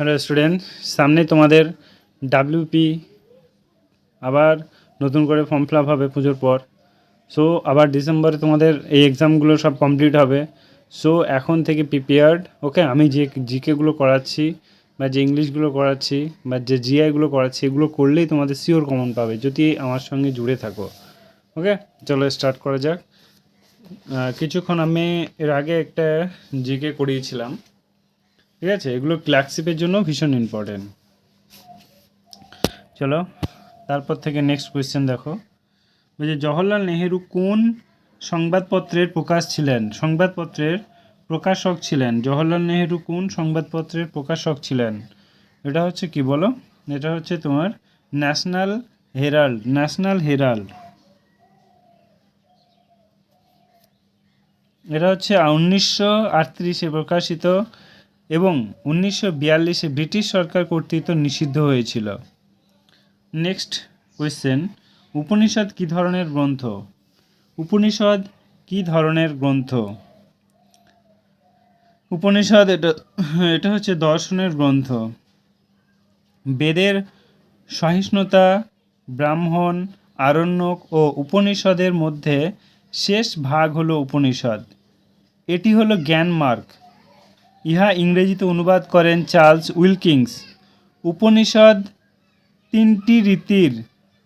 Hello student সামনে তোমাদের WP আবার নতুন করে ফর্ম ফিল হবে পুজোর পর। সো আবার ডিসেম্বরে তোমাদের এই এক্সামগুলো সব কমপ্লিট হবে। সো এখন থেকে প্রিপেয়ার্ড ওকে আমি যে জিকেগুলো করাচ্ছি, বা যে ইংলিশগুলো করাচ্ছি, বা যে জিআইগুলো করাচ্ছি, এগুলো করলেই তোমাদের শিওর কমন পাবে, যদি আমার সঙ্গে জুড়ে থাকো ওকে চলো স্টার্ট করা যাক। কিছুক্ষণ আমি এর আগে একটা জিকে করিয়েছিলাম। ঠিক আছে? এগুলো ক্লার্কশিপের জন্য ভীষণ ইম্পর্টেন্ট চলো, তারপর থেকে নেক্সট কোয়েশ্চেন দেখো। বলছে জওহরলাল নেহেরু কোন সংবাদপত্রের প্রকাশ ছিলেন? সংবাদপত্রের প্রকাশক ছিলেন। জওহরলাল নেহেরু কোন সংবাদপত্রের প্রকাশক ছিলেন? এটা হচ্ছে কি বলো? এটা হচ্ছে তোমার ন্যাশনাল হেরাল্ড ন্যাশনাল হেরাল্ড এটা হচ্ছে উনিশশো আটত্রিশে প্রকাশিত এবং উনিশশো বিয়াল্লিশে ব্রিটিশ সরকার কর্তৃক নিষিদ্ধ হয়েছিল। নেক্সট কোয়েশ্চেন উপনিষদ কী ধরনের গ্রন্থ? উপনিষদ কী ধরনের গ্রন্থ? উপনিষদ, এটা এটা হচ্ছে দর্শনের গ্রন্থ। বেদের সহিষ্ণুতা, ব্রাহ্মণ, আরণ্যক ও উপনিষদের মধ্যে শেষ ভাগ হলো উপনিষদ। এটি হলো জ্ঞানমার্গ। ইহা ইংরেজিতে অনুবাদ করেন চার্লস উইলকিংস। উপনিষদ তিনটি রীতির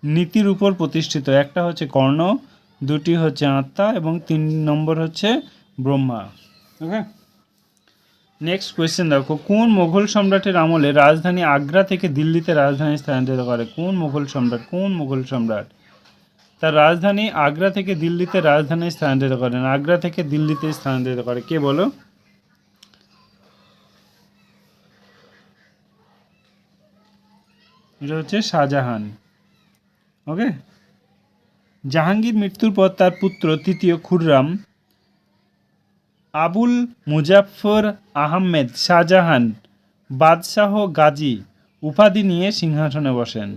নীতির উপর প্রতিষ্ঠিত। একটা হচ্ছে কর্ণ, দুটি হচ্ছে আত্মা এবং তিন নম্বর হচ্ছে ব্রহ্মা। ওকে নেক্সট কোয়েশ্চেন দেখো, কোন মোঘল সম্রাটের আমলে রাজধানী আগ্রা থেকে দিল্লিতে রাজধানী স্থানান্তরিত করে? কোন মোগল সম্রাট? কোন মোগল সম্রাট? তার রাজধানী আগ্রা থেকে দিল্লিতে রাজধানী স্থানান্তরিত করেন। আগ্রা থেকে দিল্লিতে স্থানান্তরিত করে। কে বলো? এটা হচ্ছে শাহজাহান। ওকে জাহাঙ্গীর মৃত্যুর পর তার পুত্র তৃতীয় খুররাম, আবুল মুজাফফর আহমেদ শাহজাহান, বাদশাহ গাজী উপাধি নিয়ে সিংহাসনে বসেন।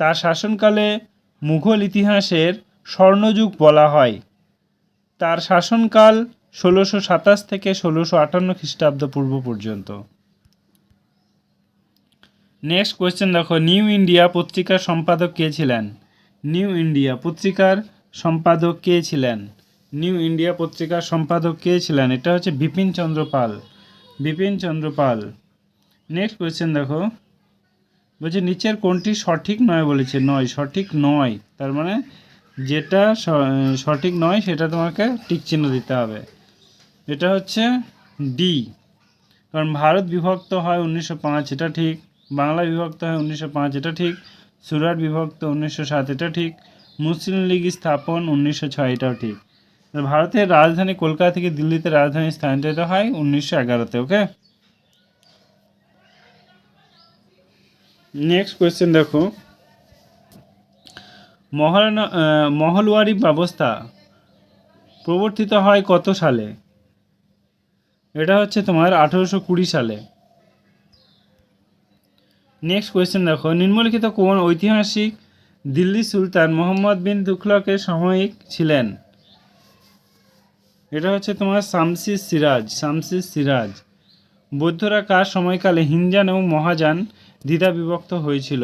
তার শাসনকালে মুঘল ইতিহাসের স্বর্ণযুগ বলা হয়। তার শাসনকাল ষোলোশো সাতাশ থেকে ষোলোশো আটান্ন খ্রিস্টাব্দ পূর্ব পর্যন্ত। নেক্সট কোয়েশ্চেন দেখো নিউ ইন্ডিয়া পত্রিকার সম্পাদক কে ছিলেন? নিউ ইন্ডিয়া পত্রিকার সম্পাদক কে ছিলেন? নিউ ইন্ডিয়া পত্রিকার সম্পাদক কে ছিলেন? এটা হচ্ছে বিপিন চন্দ্র পাল। বিপিন চন্দ্র পাল। নেক্সট কোয়েশ্চেন দেখো, বলছে নিচের কোনটি সঠিক নয় বলেছে? নয়, সঠিক নয়। তার মানে যেটা সঠিক নয় সেটা তোমাকে টিক চিহ্ন দিতে হবে। এটা হচ্ছে ডি কারণ ভারত বিভক্ত হয় উনিশশো পাঁচ, এটা ঠিক। বাংলা বিভক্ত হয় উনিশশো পাঁচ, এটা ঠিক। সুরাট বিভক্ত উনিশশো সাত, এটা ঠিক। মুসলিম লীগ স্থাপন উনিশশো ছয়, এটাও ঠিক। ভারতের রাজধানী কলকাতা থেকে দিল্লিতে রাজধানী স্থানান্তরিত হয় উনিশশো এগারোতে, ওকে? নেক্সট কোয়েশ্চেন দেখো। মহারানা মহলওয়ারি ব্যবস্থা প্রবর্তিত হয় কত সালে? এটা হচ্ছে তোমার আঠেরোশো কুড়ি সালে। নেক্সট কোয়েশ্চেন দেখো, নিম্নলিখিত কোন ঐতিহাসিক দিল্লি সুলতান মোহাম্মদ বিন তুঘলকের সাময়িক ছিলেন? এটা হচ্ছে তোমার শামসিস সিরাজ শামসিস সিরাজ। বৌদ্ধরা কার সময়কালে হিনজান এবং মহাযান দ্বিধা বিভক্ত হয়েছিল?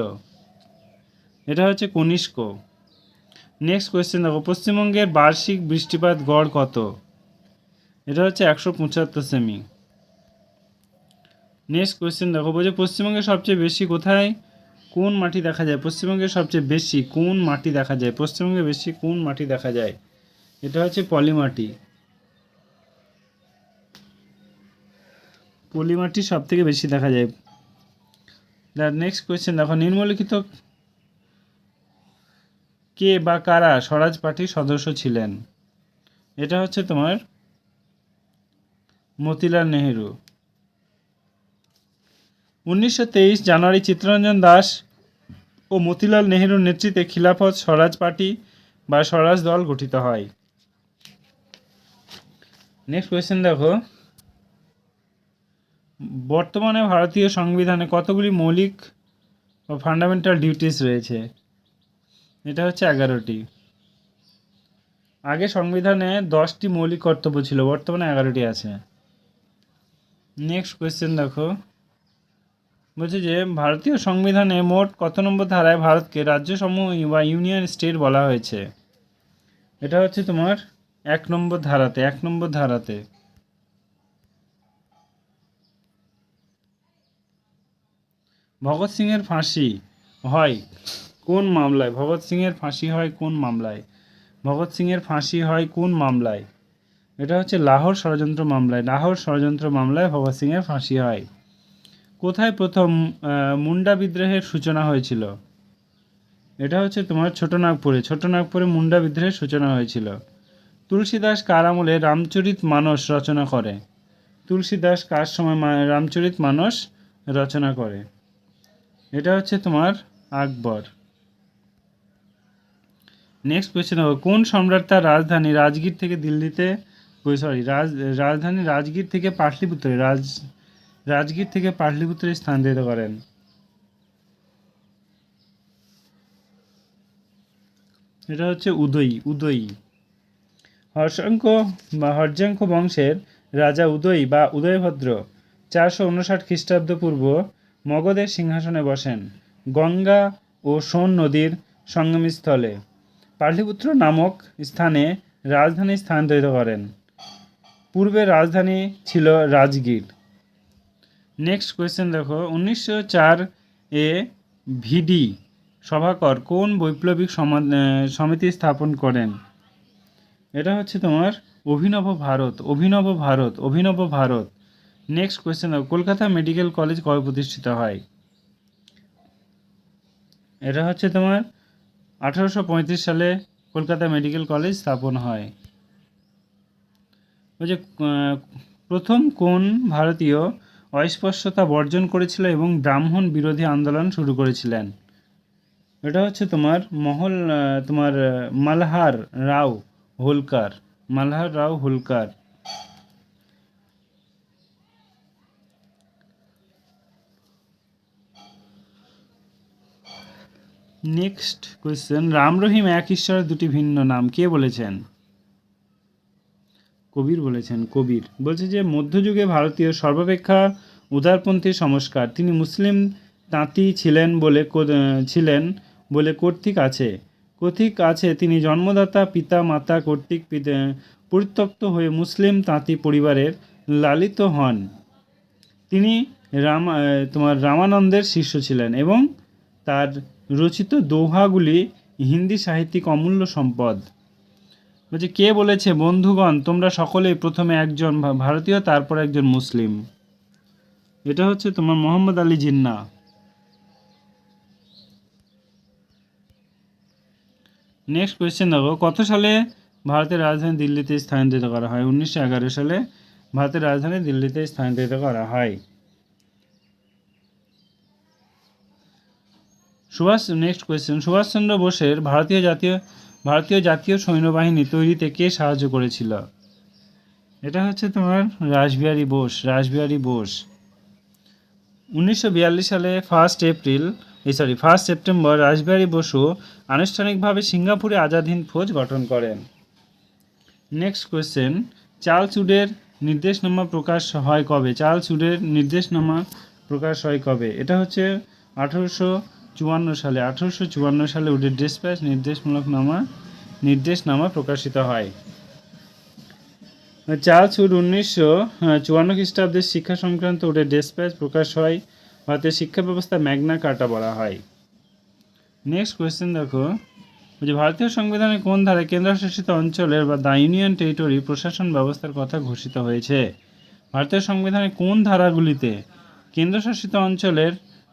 এটা হচ্ছে কনিষ্ক। নেক্সট কোয়েশ্চেন দেখো, পশ্চিমবঙ্গের বার্ষিক বৃষ্টিপাত গড় কত? এটা হচ্ছে একশো পঁচাত্তর সেমি। নেক্সট কোয়েশ্চেন দেখো, বলছে পশ্চিমবঙ্গে সবচেয়ে বেশি কোথায়? কোন মাটি দেখা যায়? পশ্চিমবঙ্গে সবচেয়ে বেশি কোন মাটি দেখা যায়? পশ্চিমবঙ্গে বেশি কোন মাটি দেখা যায়? এটা হচ্ছে পলি মাটি পলি মাটি সব থেকে বেশি দেখা যায়। দ্য নেক্সট কোয়েশ্চেন দেখো, নিম্নলিখিত কে বা কারা স্বরাজ পার্টির সদস্য ছিলেন? এটা হচ্ছে তোমার মতিলাল নেহেরু। উনিশশো তেইশ জানুয়ারি চিত্তরঞ্জন দাস ও মতিলাল নেহেরুর নেতৃত্বে খিলাফত স্বরাজ পার্টি বা স্বরাজ দল গঠিত হয়। নেক্সট কোয়েশ্চেন দেখো। বর্তমানে ভারতীয় সংবিধানে কতগুলি মৌলিক ও ফান্ডামেন্টাল ডিউটিস রয়েছে? এটা হচ্ছে এগারোটি। আগে সংবিধানে দশটি মৌলিক কর্তব্য ছিল, বর্তমানে এগারোটি আছে। নেক্সট কোয়েশ্চেন দেখো। বলছে যে, ভারতীয় সংবিধানে মোট কত নম্বর ধারায় ভারতকে রাজ্যসমূহ বা ইউনিয়ন স্টেট বলা হয়েছে? এটা হচ্ছে তোমার এক নম্বর ধারাতে, এক নম্বর ধারাতে। ভগৎ সিংয়ের ফাঁসি হয় কোন মামলায়? ভগৎ সিংয়ের ফাঁসি হয় কোন মামলায়? ভগৎ সিংয়ের ফাঁসি হয় কোন মামলায়? এটা হচ্ছে লাহোর ষড়যন্ত্র মামলায়। লাহোর ষড়যন্ত্র মামলায় ভগৎ সিংয়ের ফাঁসি হয়। কোথায় প্রথম মুন্ডা বিদ্রোহের সূচনা হয়েছিল? এটা হচ্ছে তোমার ছোটনাগপুরে ছোটনাগপুরে মুন্ডা বিদ্রোহের সূচনা হয়েছিল। তুলসীদাস কার আমলে রামচরিত মানস রচনা করে? তুলসীদাস কার সময় রামচরিত মানস রচনা করে? এটা হচ্ছে তোমার আকবর। নেক্সট কোয়েশ্চেন হবে কোন সম্রাট তার রাজধানী রাজগীর থেকে দিল্লিতে সরি রাজ রাজধানী রাজগীর থেকে পাটলিপুত্রে? রাজ রাজগীর থেকে পাটলিপুত্রে স্থানান্তরিত করেন এটা হচ্ছে উদয়ী উদয়ী। হর্ষাঙ্ক বা হর্যাঙ্ক বংশের রাজা উদয়ী বা উদয়ভদ্র চারশো উনষাট খ্রিস্টাব্দ পূর্ব মগধের সিংহাসনে বসেন। গঙ্গা ও সোন নদীর সঙ্গমস্থলে। পাটলিপুত্র নামক স্থানে রাজধানী স্থানান্তরিত করেন পূর্বে রাজধানী ছিল রাজগীর। নেক্সট কোয়েশ্চেন দেখো, উনিশশো চার এ ভিডি সভাকর কোন বৈপ্লবিক সমিতি স্থাপন করেন? এটা হচ্ছে তোমার অভিনব ভারত অভিনব ভারত অভিনব ভারত। নেক্সট কোয়েশ্চেন দেখো, কলকাতা মেডিকেল কলেজ কবে প্রতিষ্ঠিত হয়? এটা হচ্ছে তোমার আঠারোশো পঁয়ত্রিশ সালে কলকাতা মেডিকেল কলেজ স্থাপন হয়। ওই যে প্রথম কোন ভারতীয় অস্পৃশ্যতা বর্জন করেছিল এবং ব্রাহ্মণ বিরোধী আন্দোলন শুরু করেছিলেন। এটা হচ্ছে তোমার মহল তোমার মালহার রাও হোলকার, মালহার রাও হোলকার। নেক্সট কোয়েশ্চেন রাম রহিম এক ঈশ্বরের দুটি ভিন্ন নাম, কে বলেছেন? কবির বলেছেন, কবির। বলছে যে, মধ্যযুগে ভারতীয় সর্বাপেক্ষা উদারপন্থী সংস্কার। তিনি মুসলিম তাঁতি ছিলেন বলে ছিলেন বলে কর্তৃক আছে। কর্তৃক আছে, তিনি জন্মদাতা, পিতা, মাতা কর্তৃক পরিত্যক্ত হয়ে মুসলিম তাঁতি পরিবারের লালিত হন। তিনি রাম তোমার রামানন্দের শিষ্য ছিলেন এবং তার রচিত দোহাগুলি হিন্দি সাহিত্যিক অমূল্য সম্পদ। বলছে কে বলেছে, বন্ধুগণ, তোমরা সকলেই প্রথমে একজন ভারতীয়, তারপর একজন মুসলিম। এটা হচ্ছে তোমার মোহাম্মদ আলী জিন্না। নেক্সট কোয়েশ্চেন দেখো, কত সালে ভারতের রাজধানী দিল্লিতে স্থানান্তরিত করা হয়? উনিশশো এগারো সালে ভারতের রাজধানী দিল্লিতে স্থানান্তরিত করা হয়। সুভাষ নেক্সট কোয়েশ্চেন সুভাষচন্দ্র বোসের ভারতীয় জাতীয় ভারতীয় জাতীয় সৈন্যবাহিনী তৈরিতে কে সাহায্য করেছিল। এটা হচ্ছে তোমার রাসবিহারী বোস রাসবিহারী বোস। উনিশশো বিয়াল্লিশ সালে ফার্স্ট এপ্রিল এই sorry first September Rashbehari Basu আনুষ্ঠানিকভাবে সিঙ্গাপুরে আজাদ হিন্দ ফৌজ গঠন করেন। নেক্সট কোয়েশ্চেন চার্লস চুডের নির্দেশনামা প্রকাশ হয় কবে? চার্লস নির্দেশনামা প্রকাশ হয় কবে? এটা হচ্ছে আঠারোশো চুয়ান্ন সালে, আঠারোশো চুয়ান্ন সালে উডের ডিসপ্যাচ নির্দেশমূলক নামা নির্দেশনামা প্রকাশিত হয়। চার্লস উড উনিশশো চুয়ান্ন খ্রিস্টাব্দের শিক্ষা সংক্রান্ত উডের ডিসপ্যাচ প্রকাশ হয় ভারতের শিক্ষা ব্যবস্থা ম্যাগনা কার্টা বলা হয়। নেক্সট কোয়েশ্চেন দেখো, যে ভারতীয় সংবিধানে কোন ধারায় কেন্দ্রশাসিত অঞ্চলের বা দ্য ইউনিয়ন টেরিটরি প্রশাসন ব্যবস্থার কথা ঘোষিত হয়েছে? ভারতীয় সংবিধানে কোন ধারাগুলিতে কেন্দ্রশাসিত অঞ্চলের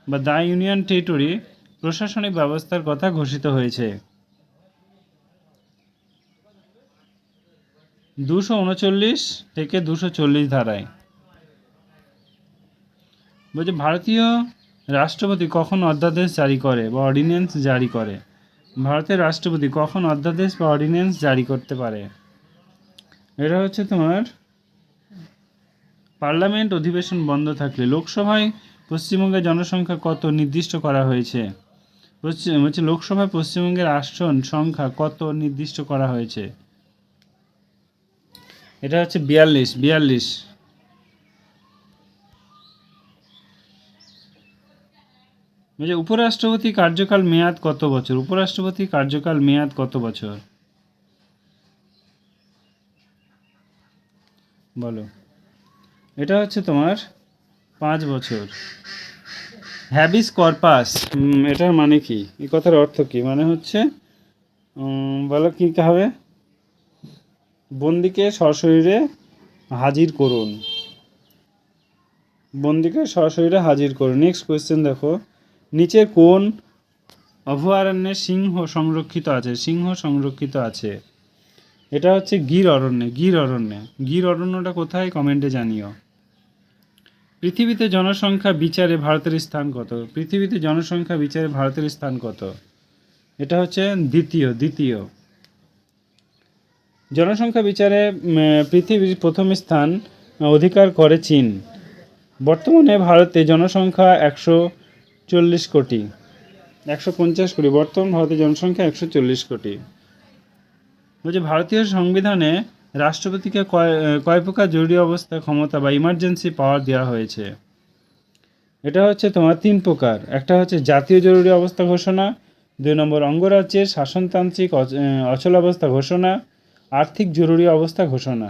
বা দ্য ইউনিয়ন টেরিটরি প্রশাসনিক ব্যবস্থার কথা ঘোষিত হয়েছে। দুশো উনচল্লিশ থেকে দুশো চল্লিশ ধারায়। বলছে, ভারতীয় রাষ্ট্রপতি কখন অধ্যাদেশ জারি করে বা অর্ডিন্যান্স জারি করে? ভারতের রাষ্ট্রপতি কখন অধ্যাদেশ বা অর্ডিন্যান্স জারি করতে পারে? এটা হচ্ছে তোমার পার্লামেন্ট অধিবেশন বন্ধ থাকলে, লোকসভায় পশ্চিমবঙ্গের জনসংখ্যা কত নির্দিষ্ট করা হয়েছে? পশ্চিম হচ্ছে লোকসভায় পশ্চিমবঙ্গের আসন সংখ্যা কত নির্দিষ্ট করা হয়েছে? এটা হচ্ছে বিয়াল্লিশ বিয়াল্লিশ। বলছে উপরাষ্ট্রপতি কার্যকাল মেয়াদ কত বছর? উপরাষ্ট্রপতি কার্যকাল মেয়াদ কত বছর? বলো। এটা হচ্ছে তোমার পাঁচ বছর। হ্যাবিস কর্পাস এটার মানে কি? এই কথার অর্থ কি? মানে হচ্ছে বলো কি হবে? বন্দিকে সশরীরে হাজির করুন। বন্দিকে সশরীরে হাজির করুন। নেক্সট কোয়েশ্চেন দেখো। নিচে কোন অভয়ারণ্যে সিংহ সংরক্ষিত আছে? সিংহ সংরক্ষিত আছে। এটা হচ্ছে গির অরণ্যে। গির অরণ্যে। গির অরণ্যটা কোথায়? কমেন্টে জানিও। পৃথিবীতে জনসংখ্যা বিচারে ভারতের স্থান কত? পৃথিবীতে জনসংখ্যা বিচারে ভারতের স্থান কত? এটা হচ্ছে দ্বিতীয় দ্বিতীয়। জনসংখ্যা বিচারে পৃথিবীর প্রথম স্থান অধিকার করে চীন। বর্তমানে ভারতে জনসংখ্যা একশো চল্লিশ কোটি। একশো পঞ্চাশ কোটি। বর্তমান ভারতের জনসংখ্যা একশো চল্লিশ কোটি। বলছে, ভারতীয় সংবিধানে রাষ্ট্রপতিকে কয় কয় প্রকার জরুরি অবস্থা, ক্ষমতা বা ইমার্জেন্সি পাওয়ার দেওয়া হয়েছে। এটা হচ্ছে তোমার তিন প্রকার। একটা হচ্ছে জাতীয় জরুরি অবস্থা ঘোষণা, দুই নম্বর অঙ্গরাজ্যের শাসনতান্ত্রিক অচলাবস্থা ঘোষণা, আর্থিক জরুরি অবস্থা ঘোষণা।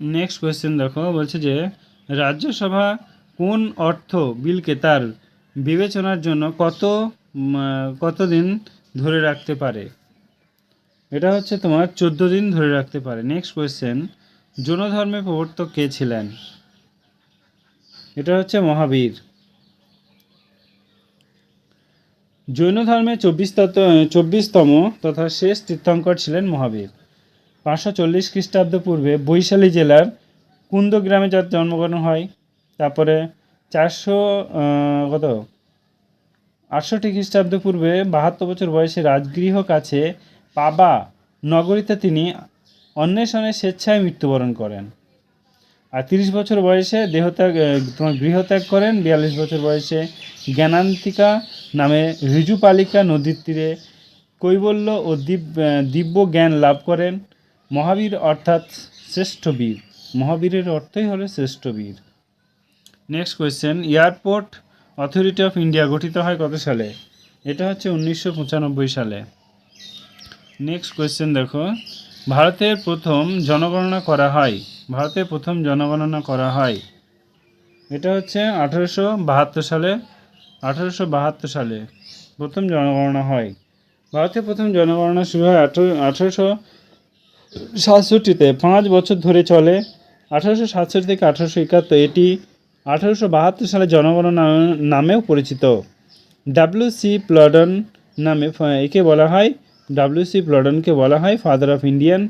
নেক্সট কোয়েশ্চেন দেখো, বলছে যে, রাজ্যসভা কোন অর্থ বিলকে তার বিবেচনার জন্য কত কতদিন ধরে রাখতে পারে? এটা হচ্ছে তোমার চোদ্দ দিন ধরে রাখতে পারে। নেক্সট কোয়েশ্চেন জৈন ধর্মের প্রবর্তক কে ছিলেন? এটা হচ্ছে মহাবীর। জৈন ধর্মের চব্বিশ চব্বিশতম তথা শেষ তীর্থঙ্কর ছিলেন মহাবীর। পাঁচশো চল্লিশ খ্রিস্টাব্দ পূর্বে বৈশালী জেলার কুন্দ গ্রামে যার জন্মগ্রহণ হয়, তারপরে চারশো কত? আটষট্টি খ্রিস্টাব্দ পূর্বে বাহাত্তর বছর বয়সে রাজগৃহ কাছে পাবা নগরীতে তিনি অন্বেষণে স্বেচ্ছায় মৃত্যুবরণ করেন। আর তিরিশ বছর বয়সে দেহত্যাগ তোমার গৃহত্যাগ করেন। বিয়াল্লিশ বছর বয়সে জ্ঞানান্তিকা নামে ঋজুপালিকা নদীর তীরে কৈবল্য ও দিব্য দিব্য জ্ঞান লাভ করেন। মহাবীর অর্থাৎ শ্রেষ্ঠ বীর। মহাবীরের অর্থই হলো শ্রেষ্ঠ বীর। Next question airport authority of India গঠিত হয় কত সালে? এটা হচ্ছে উনিশশো পঁচানব্বই সালে। নেক্সট কোয়েশ্চেন দেখো। ভারতের প্রথম জনগণনা করা হয়। ভারতের প্রথম জনগণনা করা হয়। এটা হচ্ছে আঠারোশো বাহাত্তর সালে। আঠারোশো বাহাত্তর সালে প্রথম জনগণনা হয়। ভারতের প্রথম জনগণনা শুরু হয় আঠারো, আঠারোশো সাতষট্টিতে। পাঁচ বছর ধরে চলে। আঠারোশো সাতষট্টি থেকে আঠারোশো একাত্তর। এটি আঠারোশো বাহাত্তর সালে জনগণনা নামেও পরিচিত। ডাব্লিউ সি প্লডন নামে একে বলা হয়। ডাব্লিউ সি প্লডনকে বলা হয় father of Indian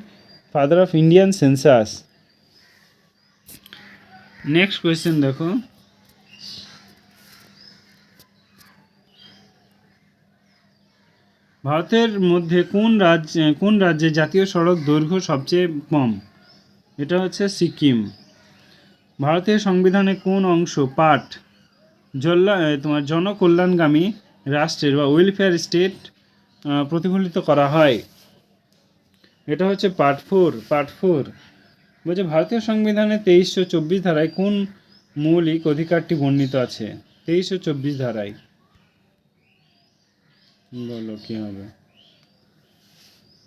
father of Indian census next question দেখো ভারতের মধ্যে কোন রাজ্য, কোন রাজ্যে জাতীয় সড়ক দৈর্ঘ্য সবচেয়ে কম? এটা হচ্ছে সিকিম। ভারতের সংবিধানে কোন অংশ পাঠ জল্লা, তোমার জনকল্যাণগামী রাষ্ট্রের বা ওয়েলফেয়ার স্টেট প্রতিফলিত করা হয়। এটা হচ্ছে পার্ট ফোর পার্ট ফোর। বলছে, ভারতীয় সংবিধানে তেইশশো চব্বিশ ধারায় কোন মৌলিক অধিকারটি বর্ণিত আছে? তেইশশো চব্বিশ ধারায়। বলো, কি হবে?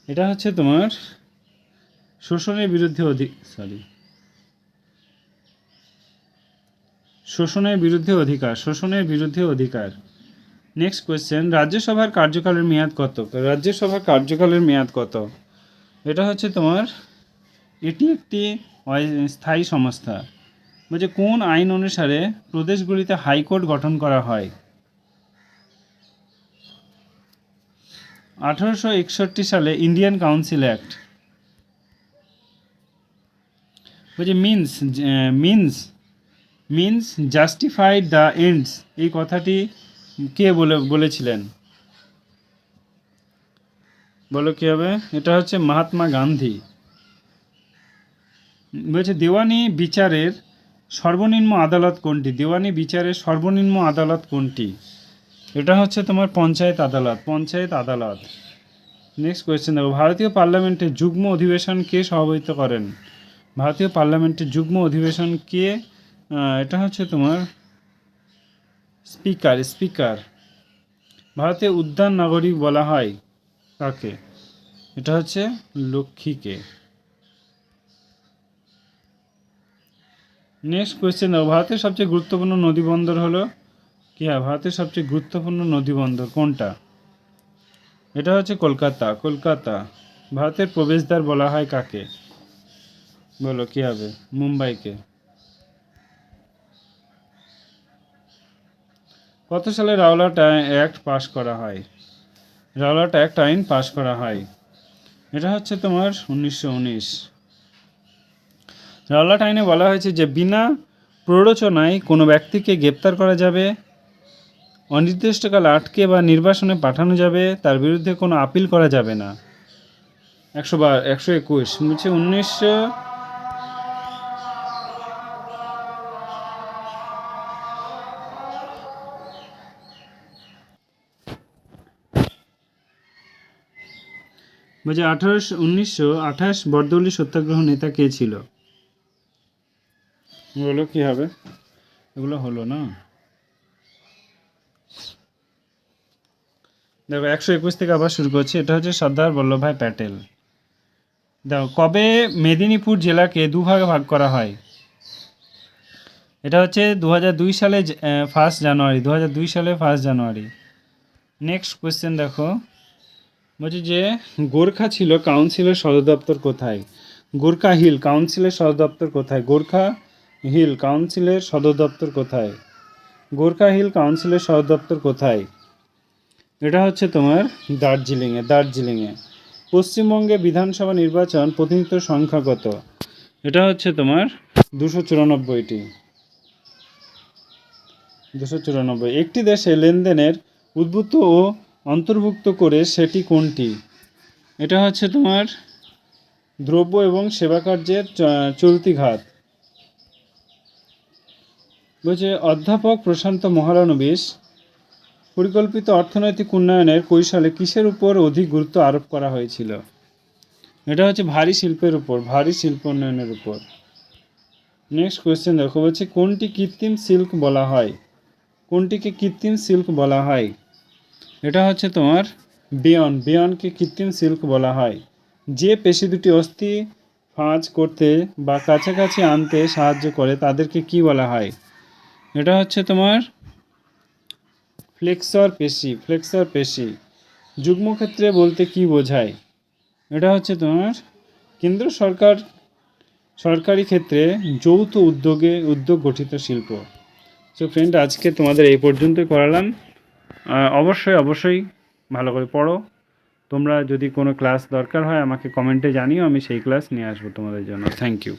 এটা হচ্ছে তোমার শোষণের বিরুদ্ধে অধিক সরি শোষণের বিরুদ্ধে অধিকার, শোষণের বিরুদ্ধে অধিকার। নেক্সট কোয়েশ্চেন রাজ্যসভার কার্যকালের মেয়াদ কত রাজ্যসভার কার্যকালের মেয়াদ কত এটা হচ্ছে তোমার এটি একটি স্থায়ী সংস্থা বলছে কোন আইন অনুসারে প্রদেশগুলিতে হাইকোর্ট গঠন করা হয় আঠারোশো একষট্টি সালে ইন্ডিয়ান কাউন্সিল অ্যাক্ট বলছে means means means justified the ends এই কথাটি কে বলে, বলেছিলেন? বলো কি হবে? এটা হচ্ছে মহাত্মা গান্ধী। বলছে, দেওয়ানি বিচারের সর্বনিম্ন আদালত কোনটি? দেওয়ানি বিচারের সর্বনিম্ন আদালত কোনটি? এটা হচ্ছে তোমার পঞ্চায়েত আদালত পঞ্চায়েত আদালত। নেক্সট কোয়েশ্চেন দেখো, ভারতীয় পার্লামেন্টে যুগ্ম অধিবেশন কে সভাপতিত্ব করেন? ভারতীয় পার্লামেন্টের যুগ্ম অধিবেশন কে এটা হচ্ছে তোমার স্পিকার স্পিকার। ভারতে উদ্যান নাগরিক বলা হয় কাকে? এটা হচ্ছে লক্ষ্মীকে। নেক্সট কোয়েশ্চেন ভারতের সবচেয়ে গুরুত্বপূর্ণ নদী বন্দর হলো কি? হ্যাঁ ভারতের সবচেয়ে গুরুত্বপূর্ণ নদী বন্দর কোনটা? এটা হচ্ছে কলকাতা কলকাতা। ভারতের প্রবেশদ্বার বলা হয় কাকে? বলো, কী হবে? মুম্বাইকে। কত সালে রাওলাট অ্যাক্ট পাস করা হয়? রাওলাট অ্যাক্ট আইন পাস করা হয়। এটা হচ্ছে তোমার উনিশশো উনিশ। রাওলাট আইনে বলা হয়েছে যে বিনা প্ররোচনায় কোনো ব্যক্তিকে গ্রেপ্তার করা যাবে, অনির্দিষ্টকাল আটকে বা নির্বাসনে পাঠানো যাবে, তার বিরুদ্ধে কোনো আপিল করা যাবে না। একশো বার একশো একুশ। বলছে উনিশশো বলছে আঠারোশো, উনিশশো আঠাশ বর্দৌলি সত্যাগ্রহ নেতা কে ছিল? বলো কি হবে? এগুলো হলো না। দেখো, একশো একুশ থেকে আবার শুরু করছি। এটা হচ্ছে সর্দার বল্লভভাই প্যাটেল। দেখো, কবে মেদিনীপুর জেলাকে দুভাগে ভাগ করা হয়? এটা হচ্ছে দু সালে ফার্স্ট জানুয়ারি দু সালে ফার্স্ট জানুয়ারি নেক্সট কোয়েশ্চেন দেখো। বলছি যে, গোর্খা ছিল কাউন্সিলের সদর দপ্তর কোথায়? গোর্খা হিল কাউন্সিলের সদর দপ্তর কোথায়? গোর্খা হিল কাউন্সিলের সদর দপ্তর কোথায়? গোর্খা হিল কাউন্সিলের সদর দপ্তর কোথায়? এটা হচ্ছে তোমার দার্জিলিংয়ে দার্জিলিংয়ে। পশ্চিমবঙ্গে বিধানসভা নির্বাচন প্রতিনিধিত্ব সংখ্যা কত? এটা হচ্ছে তোমার দুশো চুরানব্বইটি। দুশো চুরানব্বই। একটি দেশে লেনদেনের উদ্বুদ্ধ ও অন্তর্ভুক্ত করে সেটি কোনটি? এটা হচ্ছে তোমার দ্রব্য এবং সেবা কার্যের চলতি ঘাত বলছে, অধ্যাপক প্রশান্ত মহালানবিশ পরিকল্পিত অর্থনৈতিক উন্নয়নের কৌশলে কিসের উপর অধিক গুরুত্ব আরোপ করা হয়েছিল? এটা হচ্ছে ভারী শিল্পের উপর, ভারী শিল্প উন্নয়নের উপর। নেক্সট কোয়েশ্চেন দেখো, বলছে, কোনটি কৃত্রিম সিল্ক বলা হয়? কোনটিকে কৃত্রিম সিল্ক বলা হয়? এটা হচ্ছে তোমার বিয়ন। বিয়নকে কৃত্রিম সিল্ক বলা হয়। যে পেশি দুটি অস্থি ফাঁজ করতে বা কাছাকাছি আনতে সাহায্য করে, তাদেরকে কি বলা হয়? এটা হচ্ছে তোমার ফ্লেক্সর পেশি ফ্লেক্সর পেশি। যুগ্মক্ষেত্রে বলতে কি বোঝায়? এটা হচ্ছে তোমার কেন্দ্র সরকার, সরকারি ক্ষেত্রে যৌথ উদ্যোগে, উদ্যোগ গঠিত শিল্প। সো ফ্রেন্ড আজকে তোমাদের এই পর্যন্তই করালাম অবশ্যই অবশ্যই ভালো করে পড়ো। তোমরা যদি কোনো ক্লাস দরকার হয় আমাকে কমেন্টে জানিও, আমি সেই ক্লাস নিয়ে আসব তোমাদের জন্য। Thank you